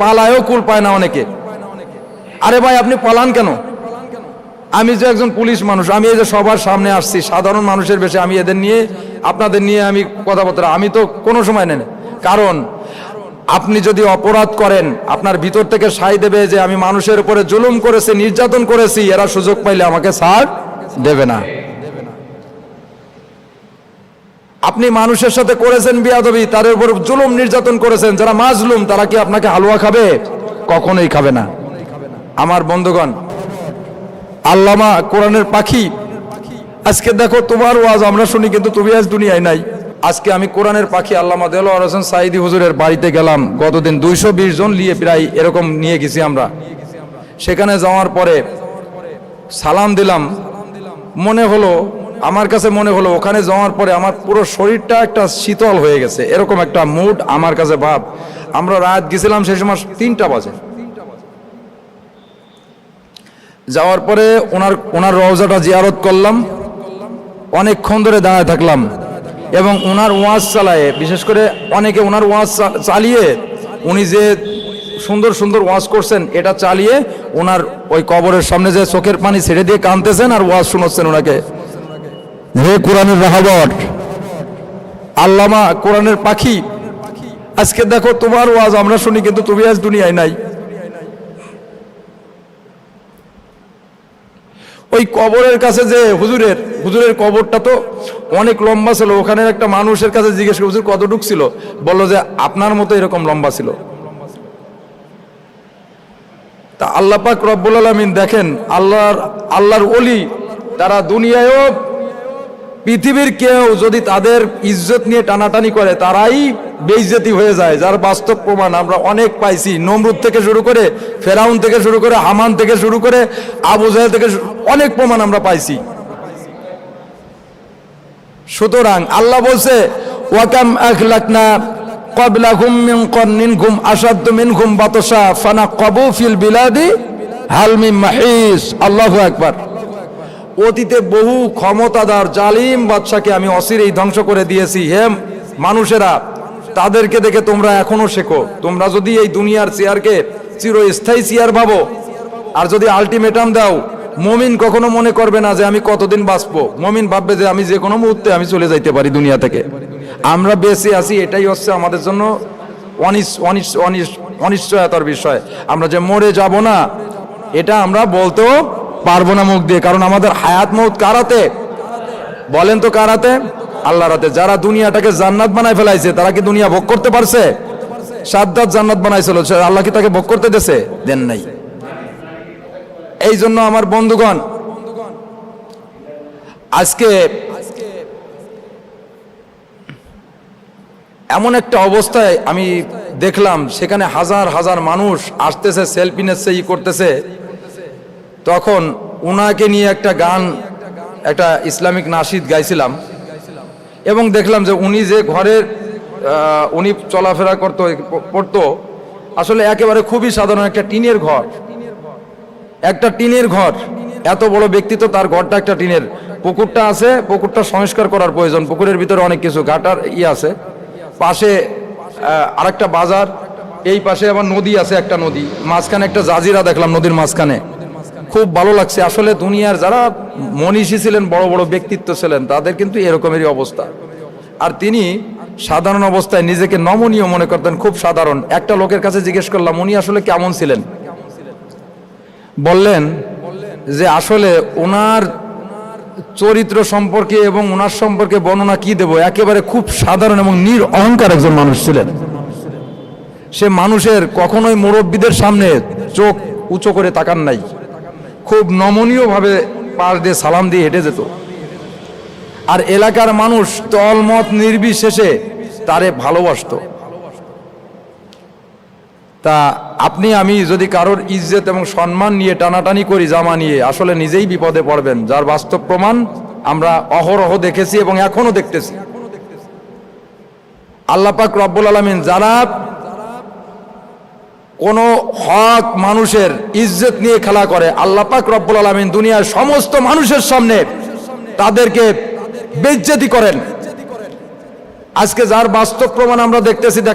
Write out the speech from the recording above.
পালায়ও কুল পায় না অনেকে। আরে ভাই, আপনি পালান কেন? আমি যে একজন পুলিশ মানুষ, আমি এই যে সবার সামনে আসছি, সাধারণ মানুষের বেশি আমি এদের নিয়ে, আপনাদের নিয়ে আমি কথাবার্তা, আমি তো কোনো সময় নেন কারণ, আপনি যদি অপরাধ করেন, আপনার ভিতর থেকে সাই দেবে যে আমি মানুষের উপরে জুলুম করেছি, নির্যাতন করেছি, এরা সুযোগ পাইলে আমাকে ছাড় দেবে না। আপনি মানুষের সাথে করেছেন বিয়াদবি, তার উপর জুলুম নির্যাতন করেছেন। যারা মাজলুম, তারা কি আপনাকে হালুয়া খাবে? কখনোই খাবে না। আমার বন্ধুগণ, আল্লামা কোরআনের পাখি, আজকে দেখো তোমার ওয়াজ, আমরা শুনি কিন্তু তুমি আজ দুনিয়ায় নাই। আজকে আমি কোরআনের পাখি আল্লামা দেলোয়ার হোসেন সাইদি হুজুরের বাড়িতে গেলাম। গতদিন দুইশো বিশ জন নিয়ে প্রায় এরকম নিয়ে গেছি আমরা। সেখানে যাওয়ার পরে সালাম দিলাম। মনে হলো আমার কাছে মনে হলো ওখানে যাওয়ার পরে আমার পুরো শরীরটা একটা শীতল হয়ে গেছে। এরকম একটা মুড আমার কাছে ভাব। আমরা রাত গেছিলাম সেই সময় তিনটা বাজে। যাওয়ার পরে ওনার ওনার রওজাটা জিয়ারত করলাম। অনেকক্ষণ ধরে দাঁড়ায় থাকলাম। এবং ওনার ওয়াজ চালায়, বিশেষ করে অনেকে ওনার ওয়াজ চালিয়ে উনি যে সুন্দর সুন্দর ওয়াজ করছেন, এটা চালিয়ে ওনার ওই কবরের সামনে যে চোখের পানি ছেড়ে দিয়ে কানতেছেন আর ওয়াজ শোনাচ্ছেন ওনাকে। হে কোরআনের রাহাবট আল্লামা কোরআনের পাখি। আজকে দেখো তোমার ওয়াজ, আমরা শুনি, কিন্তু তুমি আজ দুনিয়ায় নাই। ওই কবরের কাছে যে হুজুরের হুজুরের কবরটা তো অনেক লম্বা ছিল, ওখানে একটা মানুষের কাছে জিজ্ঞেস করে, হুজুর, কতটুক ছিল? বলল যে, আপনার মতো এরকম লম্বা ছিল। তা আল্লাহ পাক রব্বুল আলমিন দেখেন, আল্লাহর আল্লাহর অলি তারা দুনিয়ায়ও পৃথিবীর কেউ যদি তাদের ইজ্জত নিয়ে টানাটানি করে, তারাই বেইজ্জতি হয়ে যায়, যার বাস্তব প্রমাণ আমরা অনেক পাইছি। নমরুদ থেকে শুরু করে, ফেরাউন থেকে শুরু করে, হামান থেকে শুরু করে, আবু থেকে অনেক প্রমাণ আমরা পাইছি। সুতরাং আল্লাহ বলছে, ওয়াকাম আখলাকনা ক্বাবলাহুম মিন কর্নিনহুম আশাদ্দু মিনহুম বাতশা ফানাক্কাবু ফিল বিলাদি হাল মিন মাহিস। আল্লাহু আকবার। অতীতে বহু ক্ষমতাদার জালিম বাদশাকে আমি অচিরেই ধ্বংস করে দিয়েছি। হে মানুষেরা, তাদেরকে দেখে তোমরা এখনও শেখো। তোমরা যদি এই দুনিয়ার চেয়ারকে চিরস্থায়ী চেয়ার ভাবো, আর যদি আলটিমেটাম দাও, মমিন কখনো মনে করবে না যে আমি কতদিন বাঁচবো। মমিন ভাববে যে আমি যে কোনো মুহূর্তে আমি চলে যাইতে পারি দুনিয়া থেকে। আমরা বেঁচে আছি, এটাই হচ্ছে আমাদের জন্য অনিশ অনিশ অনিশ অনিশ্চয়তার বিষয়। আমরা যে মরে যাব না, এটা আমরা বলতেও পারব না মুখ দিয়ে, কারণ আমাদের হায়াত মৌত কারাতে বলেন তো কারাতে আল্লাহ রাতে যারা দুনিয়াটাকে জান্নাত বানায় ফেলাইছে, তারা কি দুনিয়া ভোগ করতে পারছে? সাদ্দাত জান্নাত বানাইছিল আল্লাহ কি তাকে ভোগ করতে দেছে দেন নাই। এই জন্য আমার বন্ধুগণ, আজকে এমন একটা অবস্থায় আমি দেখলাম, সেখানে হাজার হাজার মানুষ আসতেছে সেলফি নিচ্ছে, ই করতেছে। তখন উনাকে নিয়ে একটা গান, একটা ইসলামিক নাসিদ গাইছিলাম এবং দেখলাম যে উনি যে ঘরের উনি চলাফেরা করতো, পড়তো, আসলে একেবারে খুবই সাধারণ একটা টিনের ঘর। একটা টিনের ঘর, এত বড় ব্যক্তিত্ব, তার ঘরটা একটা টিনের। পুকুরটা আছে, পুকুরটা সংস্কার করার প্রয়োজন, পুকুরের ভিতরে অনেক কিছু, ঘাটার ই আছে। পাশে আরেকটা বাজার, এই পাশে আবার নদী আছে, একটা নদী। মাঝখানে একটা জাজিরা দেখলাম, নদীর মাঝখানে। খুব ভালো লাগছে। আসলে দুনিয়ার যারা মনীষী ছিলেন, বড় বড় ব্যক্তিত্ব ছিলেন, তাদের কিন্তু এরকমেরই অবস্থা। আর তিনি সাধারণ অবস্থায় নিজেকে নমনীয় মনে করতেন, খুব সাধারণ। একটা লোকের কাছে জিজ্ঞেস করলাম, উনি আসলে কেমন ছিলেন? বললেন যে, আসলে ওনার চরিত্র সম্পর্কে এবং ওনার সম্পর্কে বর্ণনা কি দেব? একেবারে খুব সাধারণ এবং নির অহংকার একজন মানুষ ছিলেন। সে মানুষের কখনোই মুরব্বীদের সামনে চোখ উঁচু করে তাকান নাই। খুব নমনীয়ভাবে পাশ দিয়ে সালাম দিয়ে হেঁটে যেত। আর এলাকার মানুষ তলমত নির্বিশেষে তারে ভালোবাসতো। তা আপনি, আমি যদি কারোর ইজ্জত এবং সম্মান নিয়ে টানাটানি করি জামা নিয়ে, আসলে নিজেই বিপদে পড়বেন, যার বাস্তব প্রমাণ আমরা অহরহ দেখেছি এবং এখনও দেখতেছি। আল্লাহ পাক রব্বুল আলমিন যারা কোন হক মানুষের ইজ্জত নিয়ে খেলা করে, আল্লাহ পাক রব্বুল আলমিন দুনিয়ার সমস্ত মানুষের সামনে তাদেরকে বেজ্জতি করেন। আজকে যার বাস্তব প্রমাণ আমরা দেখতেছি, দেখ